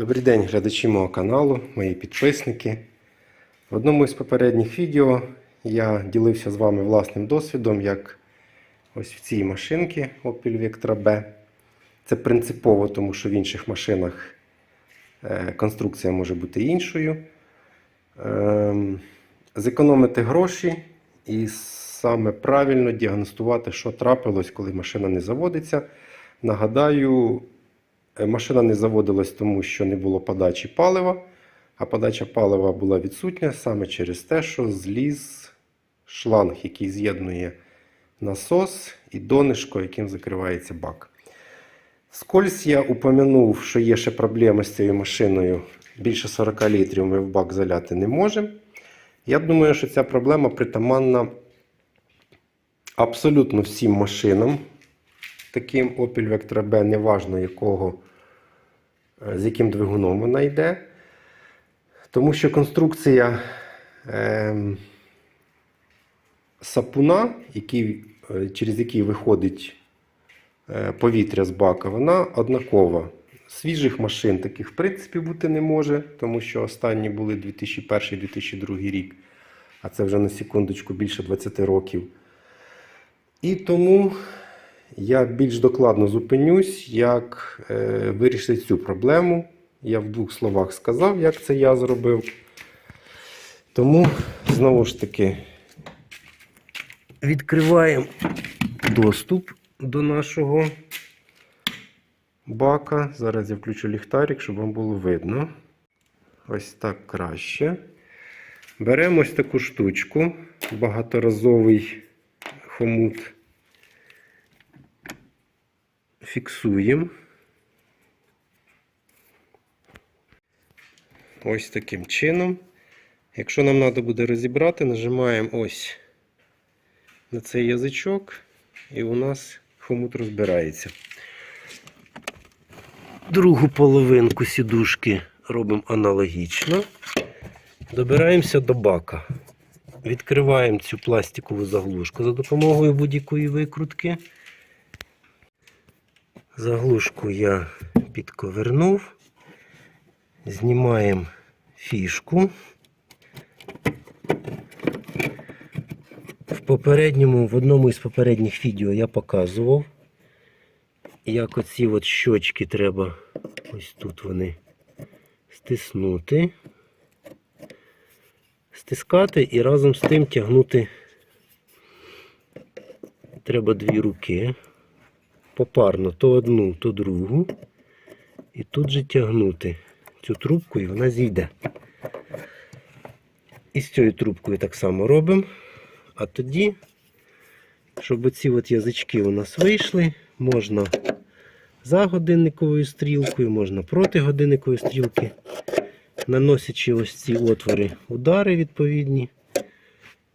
Добрий день, глядачі мого каналу, мої підписники. В одному із попередніх відео я ділився з вами власним досвідом, як ось в цій машинці Opel Vectra B. Це принципово, тому що в інших машинах е, конструкція може бути іншою. Ем, Зекономити гроші і саме правильно діагностувати, що трапилось, коли машина не заводиться. Нагадаю, Машина не заводилась, тому що не було подачі палива, а подача палива була відсутня саме через те, що зліз шланг, який з'єднує насос і донишко, яким закривається бак. Скользь я упомянув, що є ще проблеми з цією машиною. Більше 40 літрів ми в бак заляти не можемо. Я думаю, що ця проблема притаманна абсолютно всім машинам. Таким Opel Vectra B, неважно якого, е, з яким двигуном вона йде. Тому що конструкція ем, сапуна, який, е, через який виходить е, повітря з бака, вона однакова. Свіжих машин таких в принципі бути не може, тому що останні були 2001-2002 рік, а це вже на секундочку більше 20 років. І тому я більш докладно зупинюсь, як е, вирішити цю проблему. Я в двох словах сказав, як це я зробив. Тому, знову ж таки, відкриваємо доступ до нашого бака. Зараз я включу ліхтарик, щоб вам було видно. Ось так краще. Беремо ось таку штучку, багаторазовий хомут фіксуємо. Ось таким чином. Якщо нам треба буде розібрати, нажимаємо ось на цей язичок, і у нас хомут розбирається. Другу половинку сідушки робимо аналогічно. Добираємося до бака. Відкриваємо цю пластикову заглушку за допомогою будь-якої викрутки. Заглушку я підковернув. Знімаємо фішку. В попередньому, в одному із попередніх відео я показував, як оці от щочки треба ось тут вони стиснути, стискати і разом з тим тягнути треба дві руки попарно то одну, то другу. І тут же тягнути цю трубку і вона зійде. І з цією трубкою так само робимо. А тоді, щоб оці язички у нас вийшли, можна за годинниковою стрілкою, можна проти годинникової стрілки, наносячи ось ці отвори удари відповідні,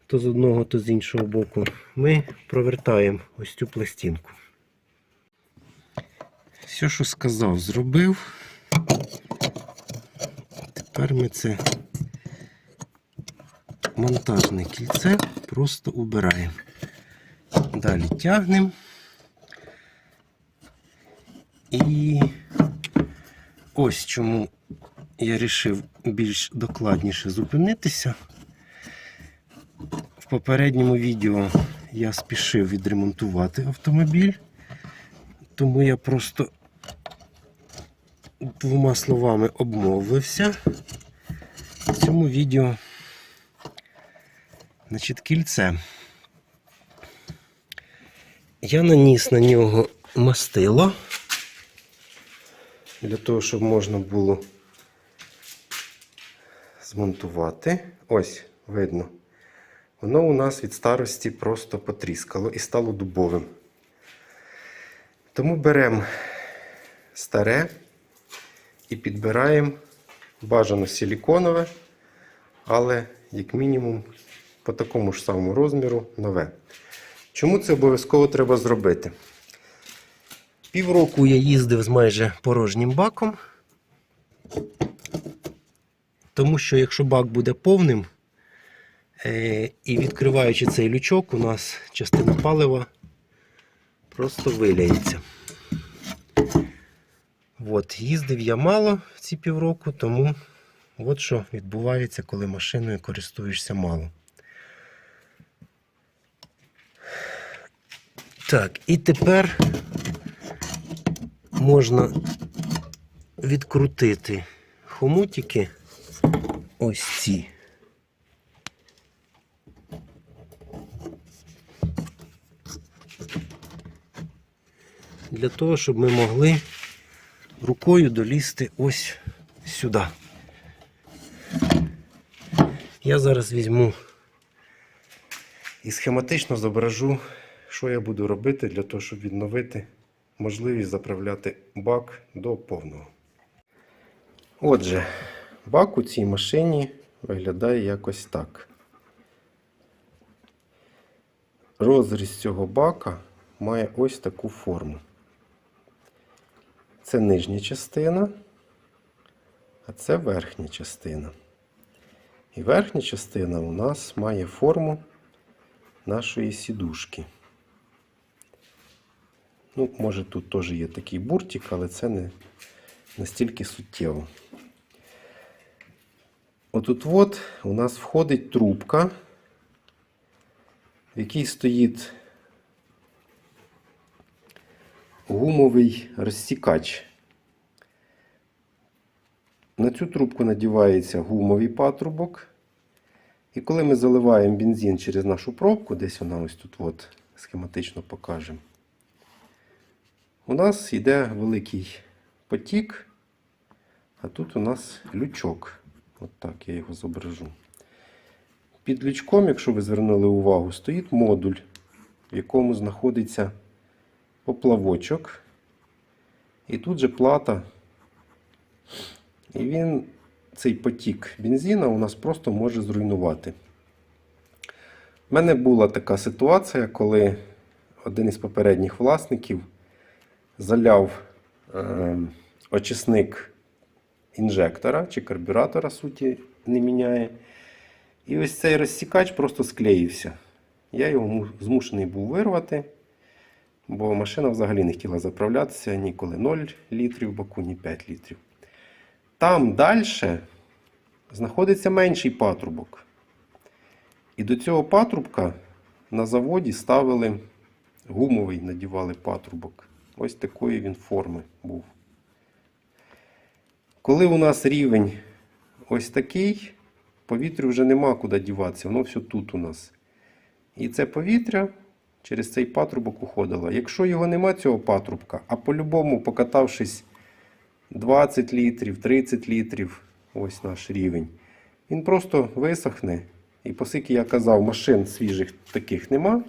то з одного, то з іншого боку, ми провертаємо ось цю пластинку. Все, що сказав, зробив. Тепер ми це монтажне кільце просто убираємо. Далі тягнемо. І ось чому я вирішив більш докладніше зупинитися. В попередньому відео я спішив відремонтувати автомобіль. Тому я просто двома словами обмовився в цьому відео. Значить, кільце. Я наніс на нього мастило для того, щоб можна було змонтувати. Ось, видно. Воно у нас від старості просто потріскало і стало дубовим. Тому беремо старе і підбираємо бажано силіконове, але, як мінімум, по такому ж самому розміру нове. Чому це обов'язково треба зробити? Півроку я їздив з майже порожнім баком, тому що якщо бак буде повним, е, і відкриваючи цей лючок, у нас частина палива просто виляється. От, їздив я мало ці півроку, тому от що відбувається, коли машиною користуєшся мало. Так, і тепер можна відкрутити хомутики ось ці. Для того, щоб ми могли рукою долізти ось сюди. Я зараз візьму і схематично зображу, що я буду робити для того, щоб відновити можливість заправляти бак до повного. Отже, бак у цій машині виглядає якось так. Розріз цього бака має ось таку форму. Це нижня частина, а це верхня частина. І верхня частина у нас має форму нашої сідушки. Ну, може, тут теж є такий буртик, але це не настільки суттєво. Отут от у нас входить трубка, в якій стоїть гумовий розсікач. На цю трубку надівається гумовий патрубок. І коли ми заливаємо бензин через нашу пробку, десь вона ось тут от, схематично покажемо, у нас йде великий потік, а тут у нас лючок. От так я його зображу. Під лючком, якщо ви звернули увагу, стоїть модуль, в якому знаходиться поплавочок. І тут же плата. І він цей потік бензина у нас просто може зруйнувати. У мене була така ситуація, коли один із попередніх власників заляв е, очисник інжектора чи карбюратора суті не міняє. І ось цей розсікач просто склеївся. Я його змушений був вирвати, бо машина взагалі не хотіла заправлятися ніколи 0 літрів баку, ні 5 літрів. Там далі знаходиться менший патрубок. І до цього патрубка на заводі ставили гумовий, надівали патрубок. Ось такої він форми був. Коли у нас рівень ось такий, повітрю вже нема куди діватися, воно все тут у нас. І це повітря через цей патрубок уходило. Якщо його нема, цього патрубка, а по-любому покатавшись 20 літрів, 30 літрів, ось наш рівень, він просто висохне. І оскільки я казав, машин свіжих таких нема,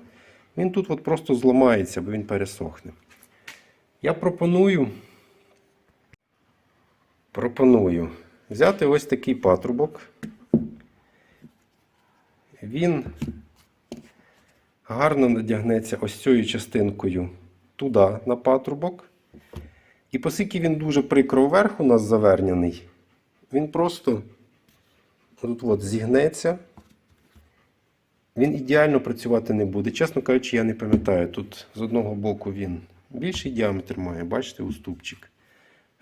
він тут от просто зламається, бо він пересохне. Я пропоную, пропоную взяти ось такий патрубок. Він гарно надягнеться ось цією частинкою туди на патрубок. І оскільки він дуже прикро вверх у нас завернений, він просто тут от зігнеться. Він ідеально працювати не буде. Чесно кажучи, я не пам'ятаю. Тут з одного боку він більший діаметр має, бачите, уступчик,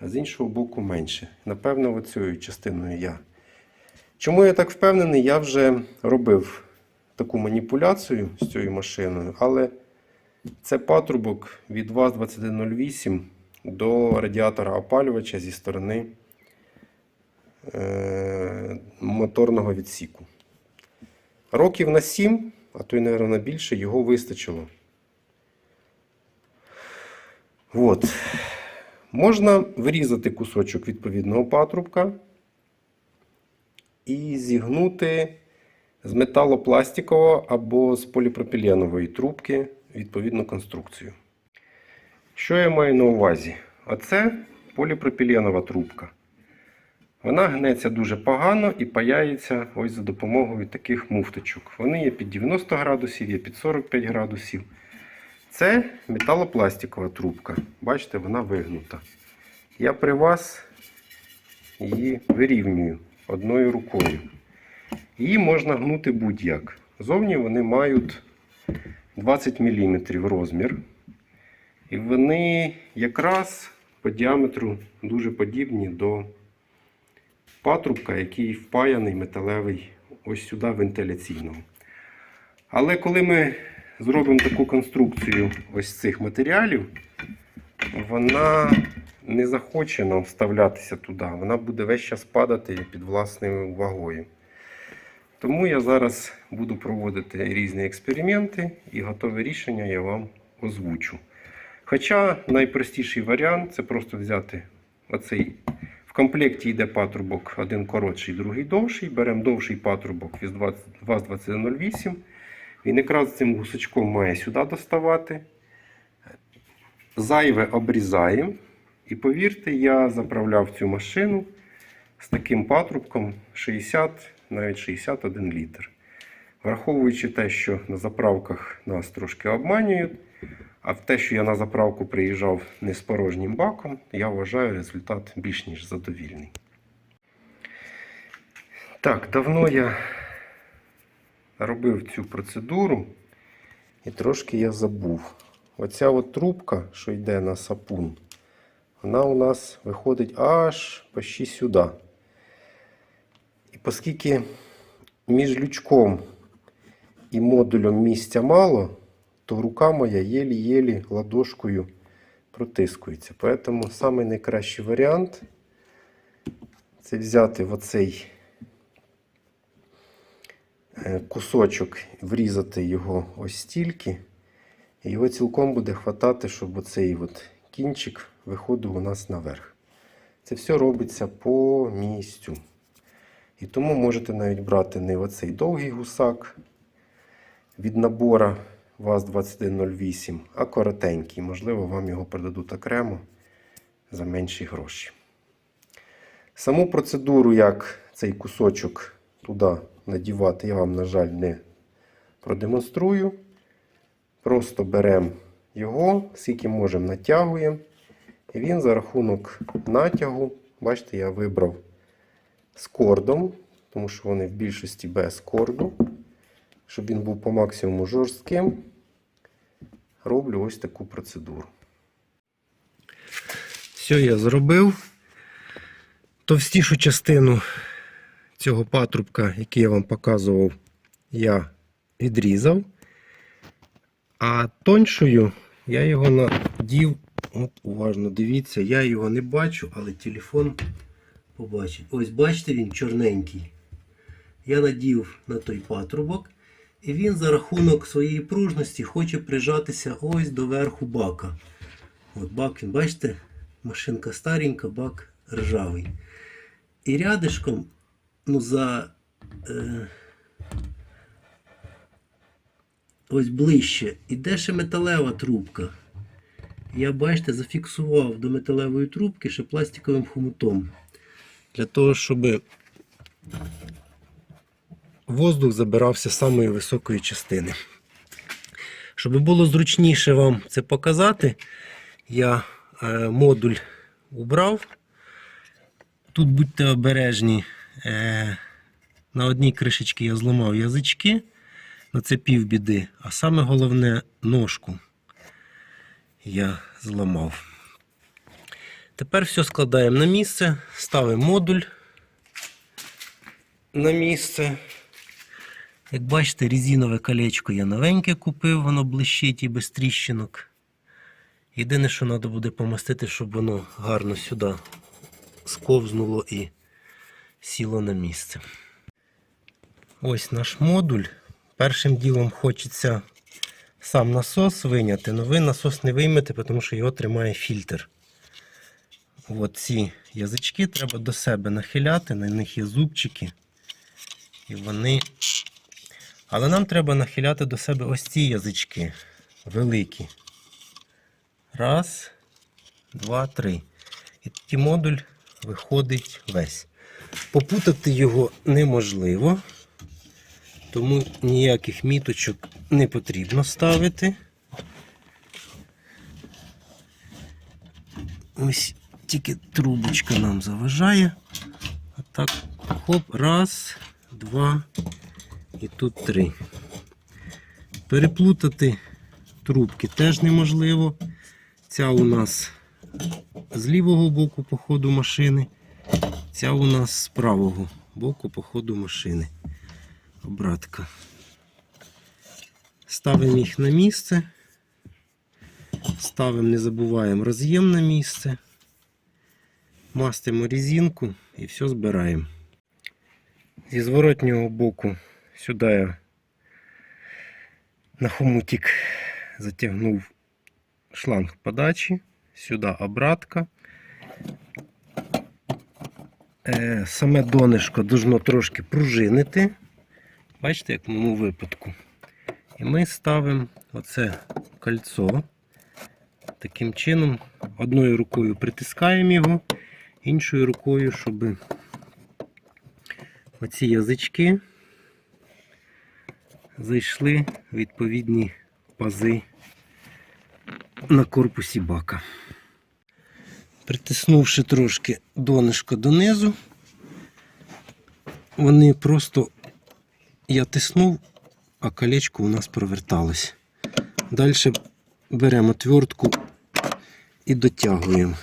а з іншого боку менше. Напевно, оцією частиною я. Чому я так впевнений, я вже робив таку маніпуляцію з цією машиною, але це патрубок від ВАЗ-2108 до радіатора опалювача зі сторони е- моторного відсіку. Років на 7, а то й, мабуть, на більше, його вистачило. От. Можна вирізати кусочок відповідного патрубка і зігнути з металопластикового або з поліпропіленової трубки відповідну конструкцію. Що я маю на увазі? Оце поліпропіленова трубка. Вона гнеться дуже погано і паяється ось за допомогою таких муфточок. Вони є під 90 градусів, є під 45 градусів. Це металопластикова трубка. Бачите, вона вигнута. Я при вас її вирівнюю одною рукою. Її можна гнути будь-як. Зовні вони мають 20 мм розмір. І вони якраз по діаметру дуже подібні до патрубка, який впаяний металевий ось сюди вентиляційного. Але коли ми зробимо таку конструкцію ось цих матеріалів, вона не захоче нам вставлятися туди. Вона буде весь час падати під власною вагою. Тому я зараз буду проводити різні експерименти і готове рішення я вам озвучу. Хоча найпростіший варіант це просто взяти оцей. В комплекті йде патрубок один коротший, другий довший. Беремо довший патрубок від ВАЗ-2108. Він якраз цим гусачком має сюди доставати. Зайве обрізаємо. І повірте, я заправляв цю машину з таким патрубком 60, навіть 61 літр. Враховуючи те, що на заправках нас трошки обманюють, а те, що я на заправку приїжджав не з порожнім баком, я вважаю результат більш ніж задовільний. Так, давно я робив цю процедуру і трошки я забув. Оця от трубка, що йде на сапун, вона у нас виходить аж почти сюди. Оскільки між лючком і модулем місця мало, то рука моя єлі-єлі ладошкою протискується. Тому самий найкращий варіант це взяти в оцей е, кусочок, врізати його ось стільки. І його цілком буде хватати, щоб оцей от кінчик виходив у нас наверх. Це все робиться по місцю. І тому можете навіть брати не оцей довгий гусак від набора ВАЗ-2108, а коротенький. Можливо, вам його продадуть окремо за менші гроші. Саму процедуру, як цей кусочок туди надівати, я вам, на жаль, не продемонструю. Просто беремо його, скільки можемо, натягуємо. І він за рахунок натягу, бачите, я вибрав з кордом, тому що вони в більшості без корду. Щоб він був по максимуму жорстким, роблю ось таку процедуру. Все, я зробив. Товстішу частину цього патрубка, який я вам показував, я відрізав. А тоншою я його надів, от уважно дивіться, я його не бачу, але телефон побачить. Ось бачите, він чорненький. Я надів на той патрубок, і він за рахунок своєї пружності хоче прижатися ось до верху бака. От бак, він, бачите, машинка старенька, бак ржавий. І рядишком, ну, за. Е, ось ближче, іде ще металева трубка. Я, бачите, зафіксував до металевої трубки ще пластиковим хомутом. Для того, щоб воздух забирався з самої високої частини. Щоб було зручніше вам це показати, я е, модуль убрав. Тут будьте обережні. Е, на одній кришечці я зламав язички. Ну, це півбіди. А саме головне ножку я зламав. Тепер все складаємо на місце, ставимо модуль на місце. Як бачите, резинове колечко я новеньке купив, воно блищить і без тріщинок. Єдине, що треба буде помастити, щоб воно гарно сюди сковзнуло і сіло на місце. Ось наш модуль. Першим ділом хочеться сам насос виняти, але ви насос не виймете, тому що його тримає фільтр. От ці язички треба до себе нахиляти, на них є зубчики. І вони. Але нам треба нахиляти до себе ось ці язички великі. Раз, два, три. І тоді модуль виходить весь. Попутати його неможливо. Тому ніяких міточок не потрібно ставити. Ось тільки трубочка нам заважає. Отак, хоп, раз, два і тут три. Переплутати трубки теж неможливо. Ця у нас з лівого боку по ходу машини. Ця у нас з правого боку по ходу машини. Обратка. Ставимо їх на місце. Ставимо, не забуваємо роз'єм на місце. Мастимо резинку і все збираємо. Зі зворотнього боку сюди я на хомутик затягнув шланг подачі, сюди обратка. Е, Саме донишко должно трошки пружинити. Бачите, як в моєму випадку. І ми ставимо оце кольцо. Таким чином, одною рукою притискаємо його, іншою рукою, щоб оці язички зайшли в відповідні пази на корпусі бака. Притиснувши трошки донишко донизу, вони просто я тиснув, а колечко у нас проверталось. Далі беремо отвертку і дотягуємо.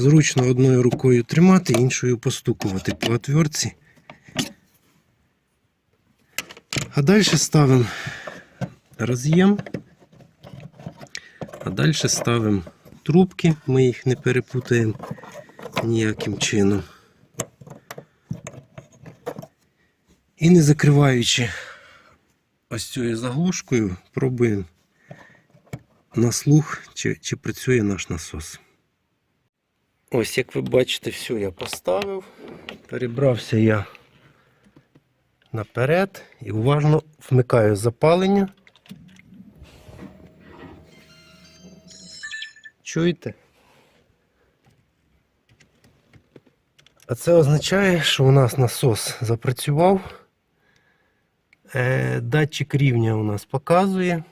Зручно одною рукою тримати, іншою постукувати по отвертці. А далі ставимо роз'єм, а далі ставимо трубки, ми їх не перепутаємо ніяким чином. І не закриваючи ось цією заглушкою, пробуємо на слух, чи, чи працює наш насос. Ось, як ви бачите, все я поставив. Перебрався я наперед і уважно вмикаю запалення. Чуєте? А це означає, що у нас насос запрацював. Е, Датчик рівня у нас показує.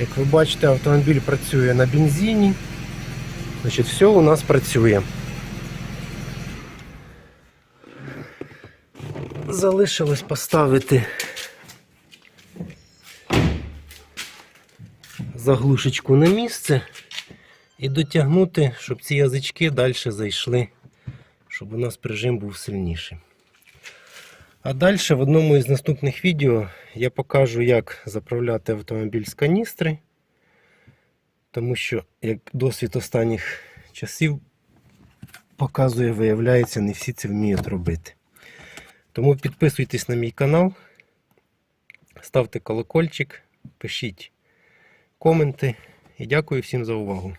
Як ви бачите, автомобіль працює на бензині. Значить, все у нас працює. Залишилось поставити заглушечку на місце і дотягнути, щоб ці язички далі зайшли, щоб у нас прижим був сильніший. А далі в одному із наступних відео я покажу, як заправляти автомобіль з каністри, тому що, як досвід останніх часів показує, виявляється, не всі це вміють робити. Тому підписуйтесь на мій канал, ставте колокольчик, пишіть коменти і дякую всім за увагу.